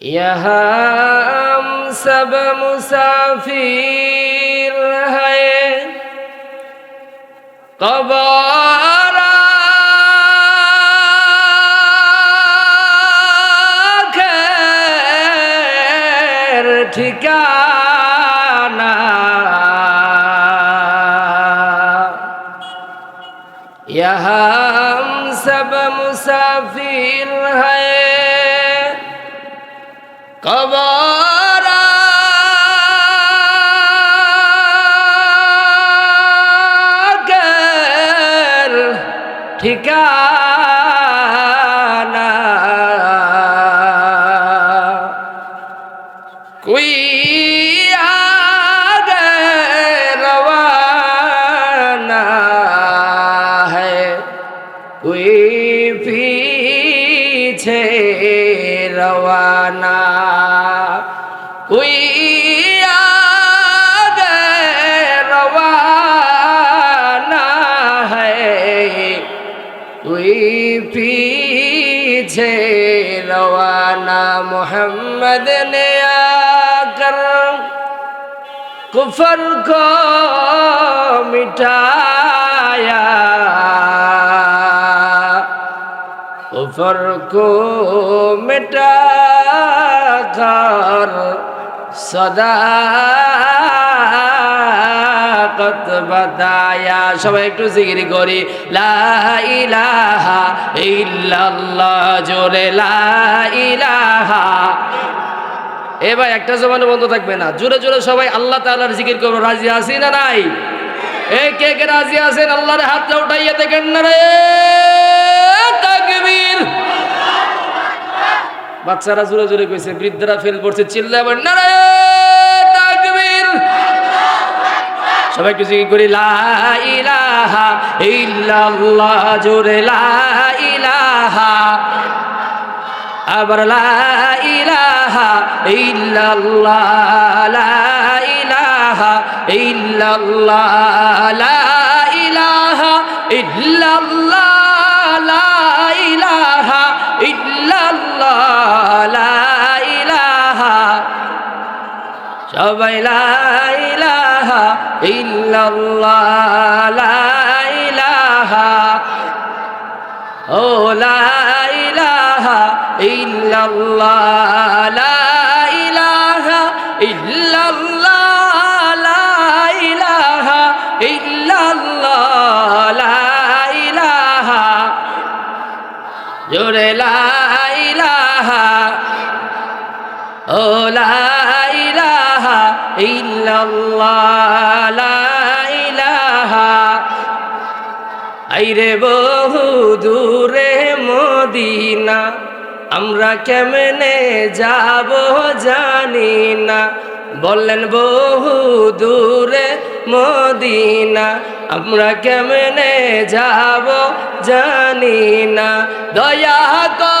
यहाँ हम सब मुसाफिर है कबारा खैर ठिकाना यहाँ हम सब मुसाफिर কবরা ঠিকা مولانا محمد نے آ کر کفر کو مٹایا کفر کو مٹا کر صدا সবাই একটু জিগিরি করি। জোরে এ ভাই, একটা জমানো বন্ধ থাকবে না। জোরে জোরে সবাই আল্লাহ জিকির করব রাজি আছি না নাই? এ, কে কে রাজি আছেন? আল্লাহর হাতটা উঠাইয়া দেখেন না রে। বাচ্চারা জোরে জোরে কইছে, বৃদ্ধরা ফেল করছে চিল্লাবেন না রে তাকবীর সবাই কিছু কি করি, লা ইলাহা ইল্লাল্লাহ জোরে, লা ইলাহা আবার, লা ইলাহা ইল্লাল্লাহ লা ইলাহা ইল্লাল্লাহ লা ইলাহা ইল্লাল্লাহ লা সবাই, লা ইল্লাল্লাহ লা ইলাহা ও লা ইলাহা ইল্লাল্লাহ লা আইরে বহু দূরে মদিনা, আমরা কেমনে যাব জানি না। বললেন, বহু দূরে মদিনা, আমরা কেমনে যাব জানি না। দয়া কর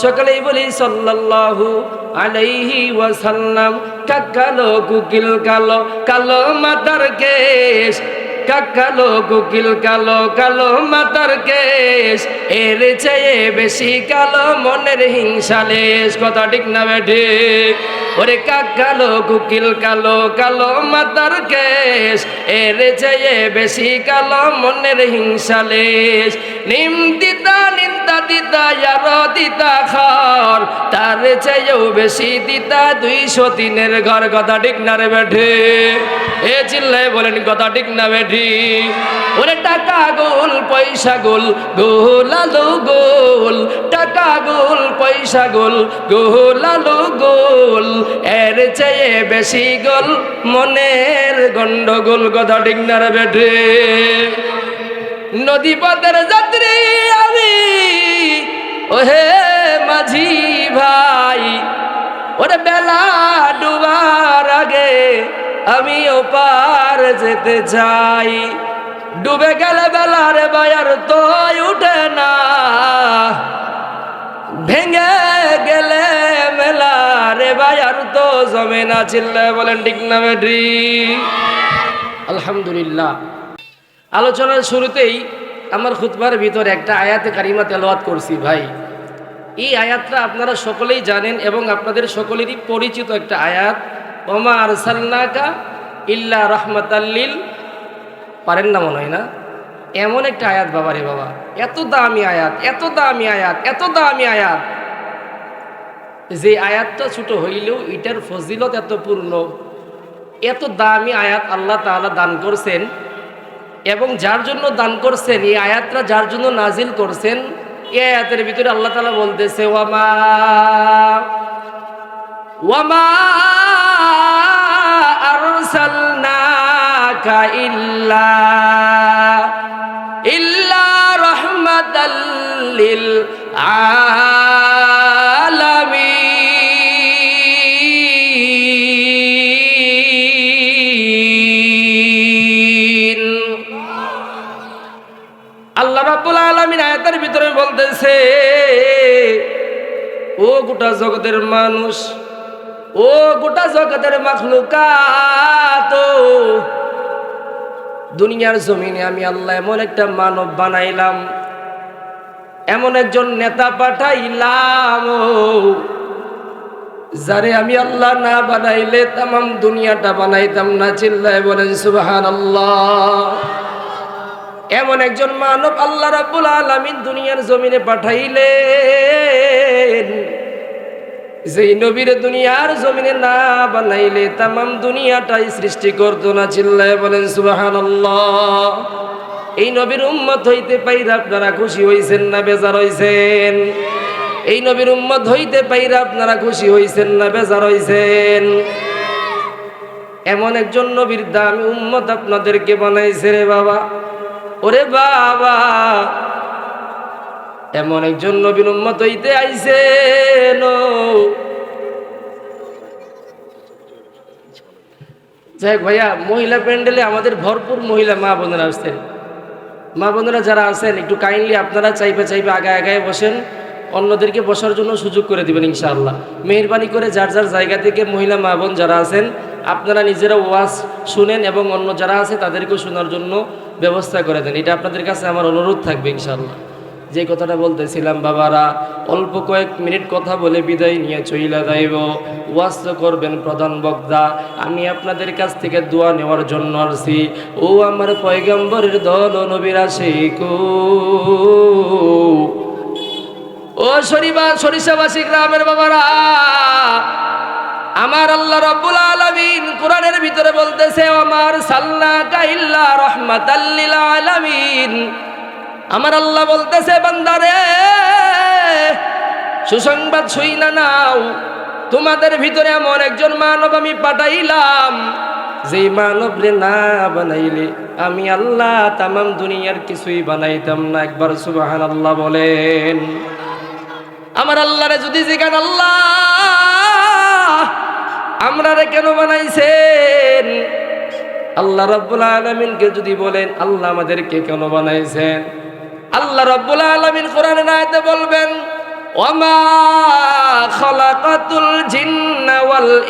সকালেই বলি সাল্লাল্লাহু আলাইহি ওয়াসাল্লাম কাকালো কুকিল কালো কালো মাতার কেশ। কালো কুকিল কালো কালো মাতার কেশ। এর চেয়ে বেশি কালো মনের হিংসালেশ কথা ঠিক না বেঠে ওরে কালো কুকিল কালো কালো মাতার কেশ। এর চেয়ে বেশি কালো মনের হিংসালেশ নিম দিতা নিন্দা দিতা ইয়ার দিতা খর। তার চেয়েও বেশি দিতা দুইশো তিনের ঘর, কথা ঠিক না রে বেঠে? এ চিল্লায় বলেন, কথা ঠিক না বেঠি? ওরে টাকা গোল, পয়সা গোল গোল আলো গোল। টাকা গোল, পয়সা গোল গোল আলো গোল। এর চেয়ে বেশি গোল, মনের গন্ডগোল, কথা ঠিক না রে বেঠে? নদী পথের যাত্রী আমি। ওহে মাঝি ভাই, ওরে বেলা ডুবার আগে আমি ওপার যেতে চাই। ডুবে গেলে বেলার বায়ার তো উঠে না। ভেঙে গেলে মেলা রে বায়ার তো জমে না। চিল্লা বলেন ঠিক না বেডি আলহামদুলিল্লাহ। আলোচনার শুরুতেই আমার খুতবার ভিতরে একটা আয়াতে কারিমা তেলাওয়াত করছি, ভাই। এই আয়াতটা আপনারা সকলেই জানেন এবং আপনাদের সকলেরই পরিচিত একটা আয়াত। ওমা আরসাল্লাকা ইল্লা রহমতাল্লিল পারেন না মনে হয় না? এমন একটা আয়াত, বাবা রে বাবা। এত দামি আয়াত, এত দামি আয়াত, এত দামি আয়াত। যে আয়াতটা ছোট হইলেও এটার ফজিলত এত পূর্ণ। এত দামি আয়াত আল্লাহ তাআলা দান করছেন। এবং যার জন্য দান করছেন, এই আয়াতটা যার জন্য নাজিল করছেন, এই আয়াতের ভিতরে আল্লাহ তাআলা বলতেছে, ওয়ামা ওয়ামা ইল্লা ইল্লা রাহমাতাল আলামিন বলতেছে, ও গোটা জগতের মানুষ, ও গোটা জগতের মাখলুকাত, দুনিয়ার জমিনে আমি আল্লাহ এমন একটা মানব বানাইলাম, এমন একজন নেতা পাঠাইলাম, যারে আমি আল্লাহ না বানাইলে তামাম দুনিয়াটা বানাইতাম না, চিল্লায় বলেন সুবাহান আল্লাহ এমন একজন মানব আল্লাহ রাব্বুল আলামিন দুনিয়ার জমিনে পাঠাইলেন, যেই নবীর দুনিয়ার জমিনে না বানাইলে তামাম দুনিয়াটাই সৃষ্টি করতো না চিল্লায় বলেন সুবাহান এই নবীর উম্মত হইতে পাইরা আপনারা খুশি হইছেন না বেজার হইছেন? এই নবীর উম্মত হইতে পাইরা আপনারা খুশি হইছেন না বেজার হইছেন? এমন একজন নবীর দামি উম্মত আপনাদেরকে বানাইছে রে বাবা। ওরে বাবা, এমন একজন নবীন উম্মত হইতে আইছেন যাই হোক ভাইয়া, মহিলা প্যান্ডেলে আমাদের ভরপুর মহিলা মা বোনেরা আসছেন মা বোনেরা যারা আছেন, একটু কাইন্ডলি আপনারা চাইবে চাইবে আগায় আগায় বসেন। অন্যদেরকে বসার জন্য সুযোগ করে দিবেন ইনশাআল্লাহ। মেহরবানি করে যার যার জায়গা থেকে মহিলা মা বোন যারা আছেন, আপনারা নিজেরা ওয়াজ শুনেন এবং অন্য যারা আছে তাদেরকেও শোনার জন্য ব্যবস্থা করে দেন। এটা আপনাদের কাছে আমার অনুরোধ থাকবে ইনশাল্লাহ যে কথাটা বলতেছিলাম, বাবারা, অল্প কয়েক মিনিট কথা বলে বিদায় নিয়ে চইলা যাইব। ওয়াজ তো করবেন প্রধান বক্তা, আমি আপনাদের কাছ থেকে দোয়া নেওয়ার জন্য আসছি। ও আমার পয়গম্বরের দল নবীরা শিখু ও। শরীবা সরিষাবাসী গ্রামের বাবারা আমার আল্লাহ রব্বুল আলামিন কোরআনের ভিতরে বলতেছে আমার সাল্লাকা ইল্লা রাহমাতাল্লিল আলামিন। আমার আল্লাহ বলতেছে, বান্দারে, সুসংবাদ শুই না নাও। তোমাদের ভিতরে এমন একজন মানব আমি পাঠাইলাম, যেই মানব রে না বানাইলে আমি আল্লাহ তামাম দুনিয়ার কিছুই বানাইতাম না। একবার সুবাহান আল্লাহ বলেন। আমার আল্লাহরে যদি জিগান আল্লাহ আমরা রে কেন বানাইছেন? আল্লাহ রব্বুল আলমিনকে যদি বলেন, আল্লাহ আমাদেরকে কেন বানাইছেন? আল্লাহ রব্বুল আলমিন কোরআনের আয়তে বলবেন, ওমা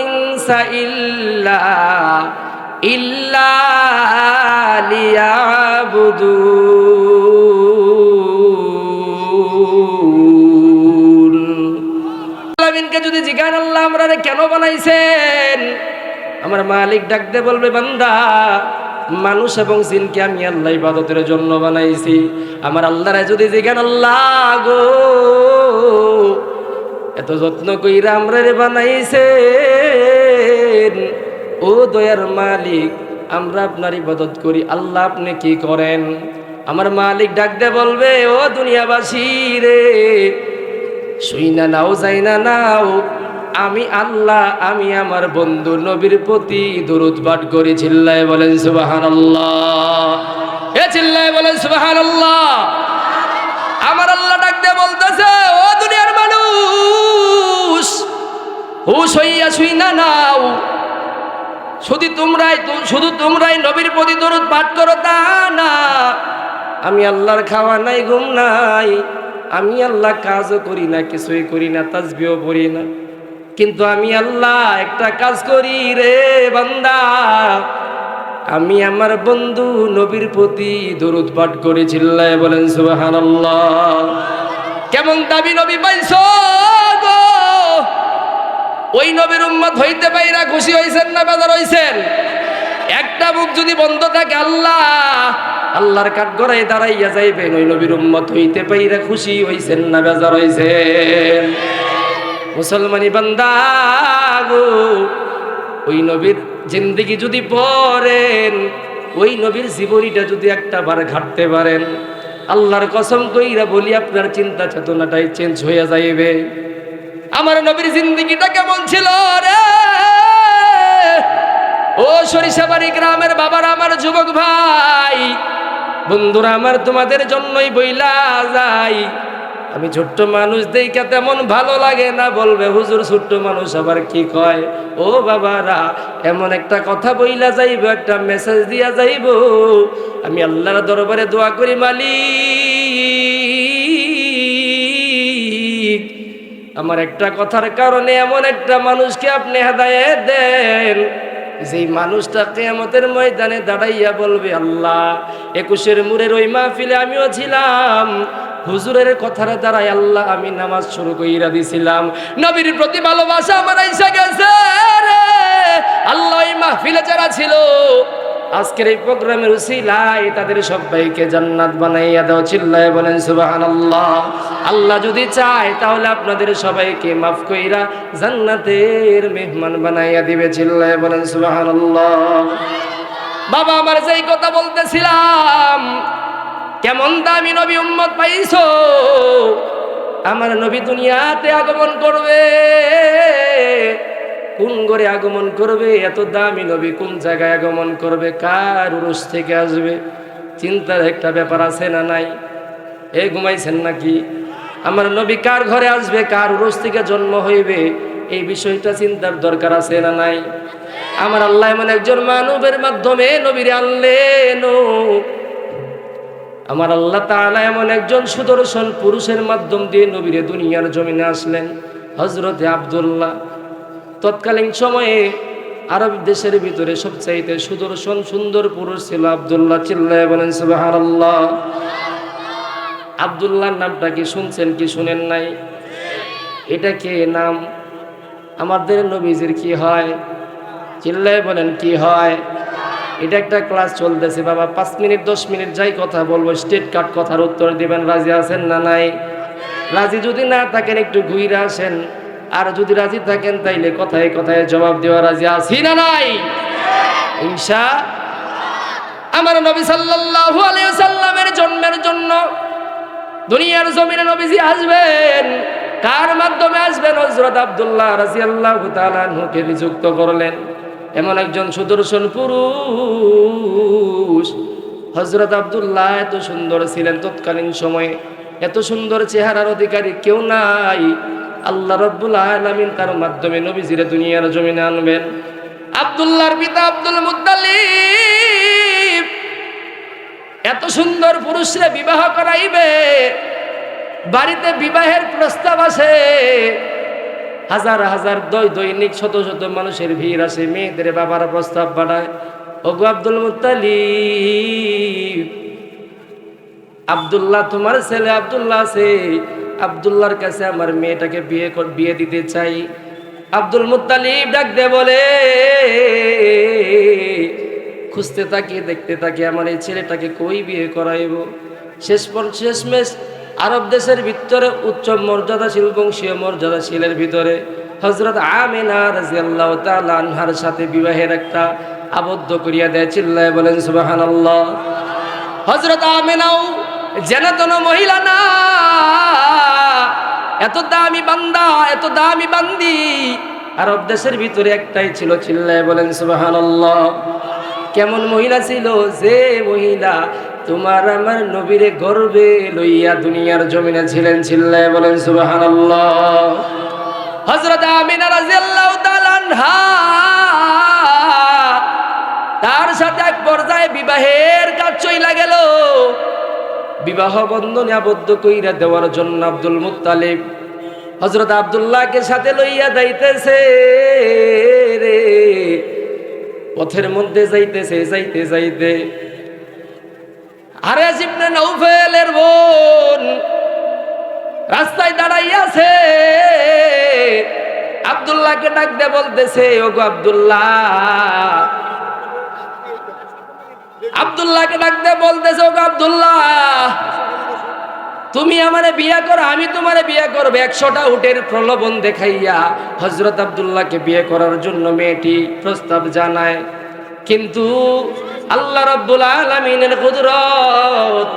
ইনসা ইল্লা ইল্লা লিয়াবুদুন। আলামিনকে যদি জিজ্ঞান আল্লাহ আমরা কেন বানাইছেন? আমার মালিক ডাকতে বলবে, বান্দা, মানুষ এবং জিনকে আমি আল্লাহ ইবাদতের জন্য বানাইছি। আমার আল্লাহরে যদি জিজ্ঞান আল্লাহ গো, এত যত্ন কইরা আমরা রে বানাইছেন। ও দয়ার মালিক, আমরা আপনার ইবাদত করি, আল্লাহ আপনি কি করেন? আমার মালিক ডাকতে বলবে, ও দুনিয়াবাসী রে শুই না নাও যাই না নাও। আমি আল্লাহ, আমি আমার বন্ধু নবীর প্রতি দরুদ পাঠ করি। চিল্লায় বলেন সুবাহান এ চিল্লায় বলেন সুবাহান আমার আল্লাহ ডাকতে বলতেছে, ও দুনিয়ার মানুষ, হুশ হইয়া শুই না নাও। শুধু তোমরাই শুধু তোমরাই নবীর প্রতি দরুদ পাঠ করো, তা না। আমি আল্লাহর খাওয়া নাই, ঘুম নাই। আমি আল্লাহ কাজও করি না, কিছুই করি না তাজবিও পড়ি না। কিন্তু আমি আল্লাহ একটা কাজ করি রে বান্দা। আমি আমার বন্ধু নবীর প্রতি দরুদ পাঠ করে, চিল্লায় বলেন, সুবহানাল্লাহ। কেমন দাবি নবী পাইছো ওই নবীর উম্মত হইতে পাইরা খুশি হইছেন না বেজার হইছেন? একটা মুখ যদি বন্ধ থাকে, আল্লাহ, আল্লাহর কাঠ গড়াই দাঁড়াইয়া যাইবেন। ওই নবীর উম্মত হইতে পাইরা খুশি হইছেন না, বেজার হইছেন। মুসলমানি বান্দা গো, ওই নবীর জিন্দগি যদি পড়েন, ওই নবীর জীবনীটা যদি একটা বার ঘাটতে পারেন, আল্লাহর কসম কইরা বলি, আপনার চিন্তা চেতনাটাই চেঞ্জ হইয়া যাইবে। আমার নবীর জিন্দগিটা কেমন ছিল রে? ও সরিষাবাড়ি গ্রামের বাবার, আমার যুবক ভাই। বন্ধুরা, আমার তোমাদের জন্যই বইলা যাই। আমি ছোট্ট মানুষ দেইকা তেমন ভালো লাগে না, বলবে, হুজুর, ছোট্ট মানুষ আবার কি কয়? ও বাবারা, এমন একটা কথা বইলা যাইব, একটা মেসেজ দিয়া যাইব। আমি আল্লাহর দরবারে দোয়া করি, মালিক। আমার একটা কথার কারণে এমন একটা মানুষকে আপনি হেদায়েত দেন। যেই মানুষটা কেয়ামতের ময়দানে দাঁড়াইয়া বলবে, আল্লাহ, একুশের মুরের ওই মাহফিলে আমিও ছিলাম। হুজুরের কথার দ্বারাই আল্লাহ, আমি নামাজ শুরু করিয়া দিছিলাম। নবীর প্রতি ভালোবাসা আমার গেছে আল্লাহ এই মাহফিলে যারা ছিল আজকের এই প্রোগ্রামের উসিলায় তাদের সবাইকে জান্নাত বানাইয়া দাও, চিল্লায় বলেন, সুবহানাল্লাহ। আল্লাহ আল্লাহ যদি চায়, তাহলে আপনাদের সবাইকে মাফ কইরা জান্নাতের মেহমান বানাইয়া দিবে, চিল্লায় বলেন, সুবহানাল্লাহ। বাবা, আমার যেই কথা বলতেছিলাম, কেমন দামি নবী উম্মত পাইছো? আমার নবী দুনিয়াতে আগমন করবে। কোন ঘরে আগমন করবে? এত দামি নবী কোন জায়গায় আগমন করবে? কার উরস থেকে আসবে? চিন্তার একটা ব্যাপার আছে না নাই? এ, ঘুমাইছেন নাকি? আমার নবী কার ঘরে আসবে? কার উরস থেকে জন্ম হইবে? এই বিষয়টা চিন্তার দরকার আছে না নাই? আমার আল্লাহ এমন একজন মানবের মাধ্যমে নবীরে আনলেন আমার আল্লাহ তাআলা এমন একজন সুদর্শন পুরুষের মাধ্যম দিয়ে নবীরে দুনিয়ার জমিনে আসলেন হজরতে আব্দুল্লাহ। তৎকালীন সময়ে আরব দেশের ভিতরে সবচাইতে সুদর্শন সুন্দর পুরুষ ছিল আব্দুল্লাহ চিল্লায় বলেন, সুবহানাল্লাহ। আব্দুল্লাহর নামটা কি শুনছেন কি শুনেন নাই? এটা কে নাম? আমাদের নবীজির কি হয়? চিল্লায় বলেন, কি হয়? এটা একটা ক্লাস চলতেছে, বাবা, পাঁচ মিনিট, দশ মিনিট যাই কথা বলব, স্টেট কার্ড কথার উত্তর দিবেন, রাজি আছেন না নাই? রাজি যদি না থাকেন, একটু ঘুরে আসেন। আর যদি রাজি থাকেন তাইলে কথায় কথায় জবাব দেওয়া রাজি আছি না নাই? ইনশা আমার নবী সাল্লাল্লাহু আলাইহি সাল্লামের জন্মের জন্য দুনিয়ার জমিনে নবীজি আসবেন। কার মাধ্যমে আসবেন? হযরত আব্দুল্লাহ তাআলা আনহুকে নিযুক্ত করলেন। এমন একজন সুদর্শন পুরুষ। হযরত আব্দুল্লাহ এত সুন্দর ছিলেন তৎকালীন সময়ে। এত সুন্দর চেহারার অধিকারী কেউ নাই। আল্লাহ রব্বুল আলামিন তার মাধ্যমে নবীজিরে দুনিয়ার জমিনে আনবেন। আব্দুল্লাহর পিতা আব্দুল মুত্তালিব। এত সুন্দর পুরুষরে বিবাহ করাইবে। বাড়িতে বিবাহের প্রস্তাব আসে হাজার হাজার দৈ দৈনিক শত শত মানুষের ভিড় আসে, মেয়েদের বাবার প্রস্তাব পাঠায়। ওগো আব্দুল মুতালিব আব্দুল্লাহ তোমার ছেলে আব্দুল্লাহ আছে। আব্দুল্লাহর কাছে আমার মেয়েটাকে বিয়ে বিয়ে দিতে চাই। আব্দুল মুতালিব ডাক দে বলে, খুঁজতে থাকি দেখতে থাকি আমার এই ছেলেটাকে কই বিয়ে করাইব? শেষ শেষমেশ আরব দেশের ভিতরে উচ্চ মর্যাদাশীল বংশীয় মর্যাদাশীলের ভিতরে হজরত আমিনা রাজিয়াল্লাহ তাআলা আনহার সাথে বিবাহের একটা আবদ্ধ করিয়া দেয়, চিল্লায় বলেন, সুবহানাল্লাহ। হজরত আমিনাও যেন তেন মহিলা না এত দামি বান্দা, এত দামি বান্দি। আরব দেশের ভিতরে একটাই ছিল চিল্লায় বলেন, সুবহানাল্লাহ। কেমন মহিলা ছিল? যে মহিলা তোমার আমার নবীরে গর্বে লইয়া দুনিয়ার জমিনে ছিলেন, চিল্লায় বলেন, সুবহানাল্লাহ। হযরত আমিনা আনহা সাথে এক পর্যায়ে বিবাহের কাজ চইলা গেল। বিবাহ বন্ধনে আবদ্ধ কইরা দেওয়ার জন্য আব্দুল মুত্তালিব হজরত আবদুল্লাহকে সাথে লইয়া যাইতেছে রে। পথের মধ্যে যাইতেছে, যাইতে যাইতে। আরে জিবনে নৌফেলের বোন রাস্তায় দাঁড়াইয়াছে। আব্দুল্লাহকে ডাক দে বলতেছে, ওগো আব্দুল্লাহ। আব্দুল্লাহকে ডাক দে বলতেছে, ওগো আব্দুল্লাহ। তুমি আমারে বিয়া করো, আমি তোমারে বিয়া করব। একশোটা উটের প্রলোভন দেখাইয়া হজরত আবদুল্লাহকে বিয়ে করার জন্য মেয়েটি প্রস্তাব জানায়। কিন্তু আল্লাহ রব্বুল আলমিনের কুদরত।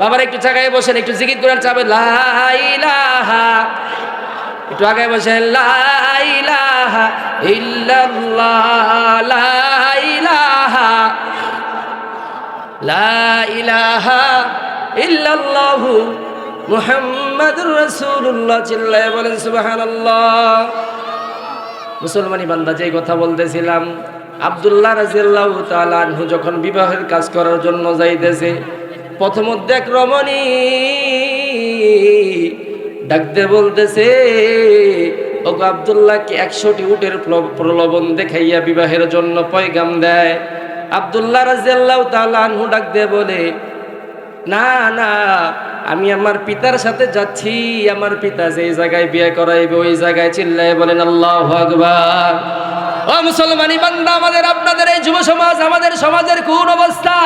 বাবার একটু জায়গায় বসেন, একটু জিকির করার চাবে লাইলাহা একটু আগে বসেন লাইলাহা ইল্লাল্লাহু মুহাম্মাদুর রাসূলুল্লাহ চিল্লায় বলেন, সুবহানাল্লাহ। মুসলমানি বান্দা, যেই কথা বলতেছিলাম, আব্দুল্লাহ রাজিয়াল্লাহু তাআলা আনহু যখন বিবাহের কাজ করার জন্য যাইতেছে প্রথম দেখ রমণী ডাকতে বলতেছে, ওগো আব্দুল্লাহকে একশোটি উটের প্র- প্রলোভন দেখাইয়া বিবাহের জন্য পয়গাম দেয়। আব্দুল্লাহ রাজিয়াল্লাহু তাআলা আনহু ডাক দিয়ে বলে, না না আমি আমার পিতার সাথে যাচ্ছি, আমার পিতা যে জায়গায় বিয়ে করাইবে, ওই জায়গায় চিল্লায় বলেন, আল্লাহ আকবার। ও মুসলমানি বান্দা আমাদের, আপনাদের এই যুব সমাজ, আমাদের সমাজের কোন অবস্থা?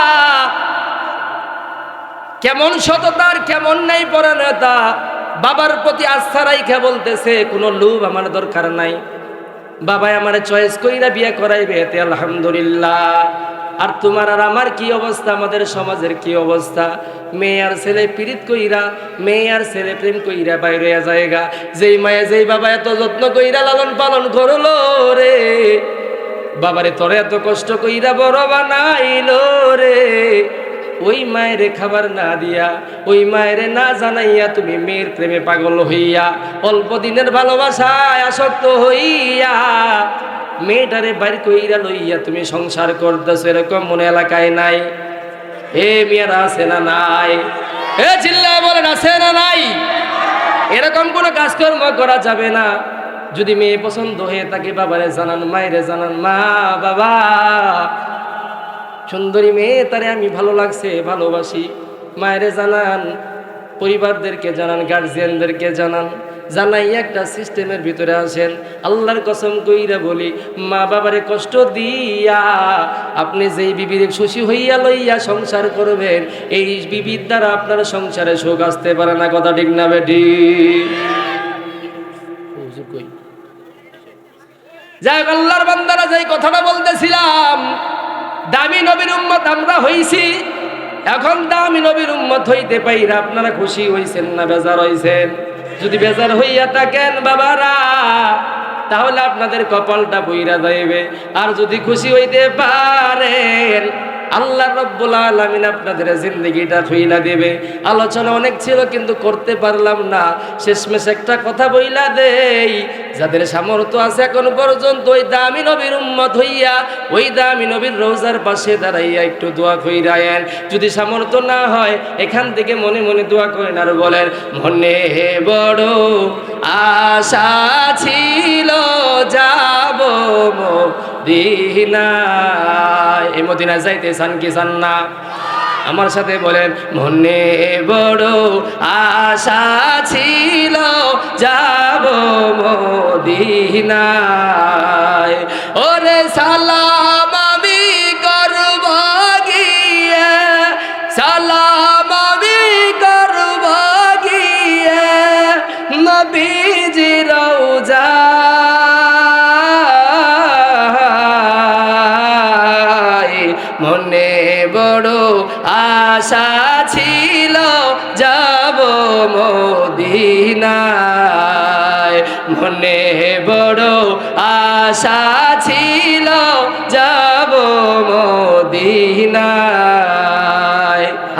কেমন সততার, কেমন নাই পরায়ণতা? বাবার প্রতি আস্থা রাইখা বলতেছে, কোনো লোভ আমার দরকার নাই। বাবাই আমার চয়েস কইরা বিয়ে করাইবে, এতে আলহামদুলিল্লাহ। আর তোমার আর আমার কি অবস্থা? আমাদের সমাজের কি অবস্থা? মেয়ে আর ছেলে পীড়িত কইরা, মেয়ে আর ছেলে প্রেম কইরা বাইরে জায়গা যেই মায়ে, যেই বাবা এত যত্ন কইরা লালন পালন করল রে, বাবারে তোরে এত কষ্ট কইরা বড় বানাইলো রে। ওই মায়ের খাবার না দিয়া, ওই মায়ের না জানাইয়া তুমি মেয়ের প্রেমে পাগল হইয়া, অল্প দিনের ভালোবাসায় আসক্ত হইয়া মেয়েটারে বাইর কইরা লইয়া তুমি সংসার করতেছো, এরকম মনে এলাকায় নাই। এ মেয়েরা, আছে না নাই? এ চিল্লায় বলেন, আছে না নাই? এরকম কোনো কাজকর্ম করা যাবে না। যদি মেয়ে পছন্দ হয়ে থাকে, বাবারে জানান, মায়েরে জানান, মা, বাবা। সুন্দরী মেয়ে, তারে আমি ভালো লাগছে, ভালোবাসি। মায়েরে জানান, পরিবারদেরকে জানান গার্জিয়ানদেরকে জানান। জানাই একটা সিস্টেমের ভিতরে আসেন। আল্লাহর কসম কইরা বলি, মা বাবারে কষ্ট দিয়া আপনি যেই বিবির খুশি হইয়া লইয়া সংসার করবেন, এই বিবির দ্বারা আপনার সংসারে সুখ আসতে পারে না, কথা ঠিক না বেটি? যাই আল্লাহর বান্দারা যেই কথাটা বলতেছিলাম, দামি নবীর উম্মত আমরা হইছি, এখন দামি নবীর উম্মত হইতে পাইরা আপনারা খুশি হইছেন না, বেজার হইছেন? যদি বেজার হইয়া থাকেন বাবারা, তাহলে আপনাদের কপালটা বইরা যাইবে। আর যদি খুশি হইতে পারেন আল্লাহ রব্বুল আলমিন আপনাদের জিন্দগিটা থইলা দেবে। আলোচনা অনেক ছিল, কিন্তু করতে পারলাম না। শেষমেশ একটা কথা বইলা দেই, যাদের সামর্থ্য আছে এখন পর্যন্ত, ওই দামি নবীর উম্মত হইয়া, ওই দামি নবীর রোজার পাশে দাঁড়াইয়া একটু দোয়া কইরায়েন। যদি সামর্থ্য না হয়, এখান থেকে মনে মনে দোয়া করেন আর বলেন, মনে হে বড় আশা ছিল, যাব এই মদিনায় যাইতে চান কি চান না? আমার সাথে বলেন, মনে বড় আশা ছিল, যাব মদিনায়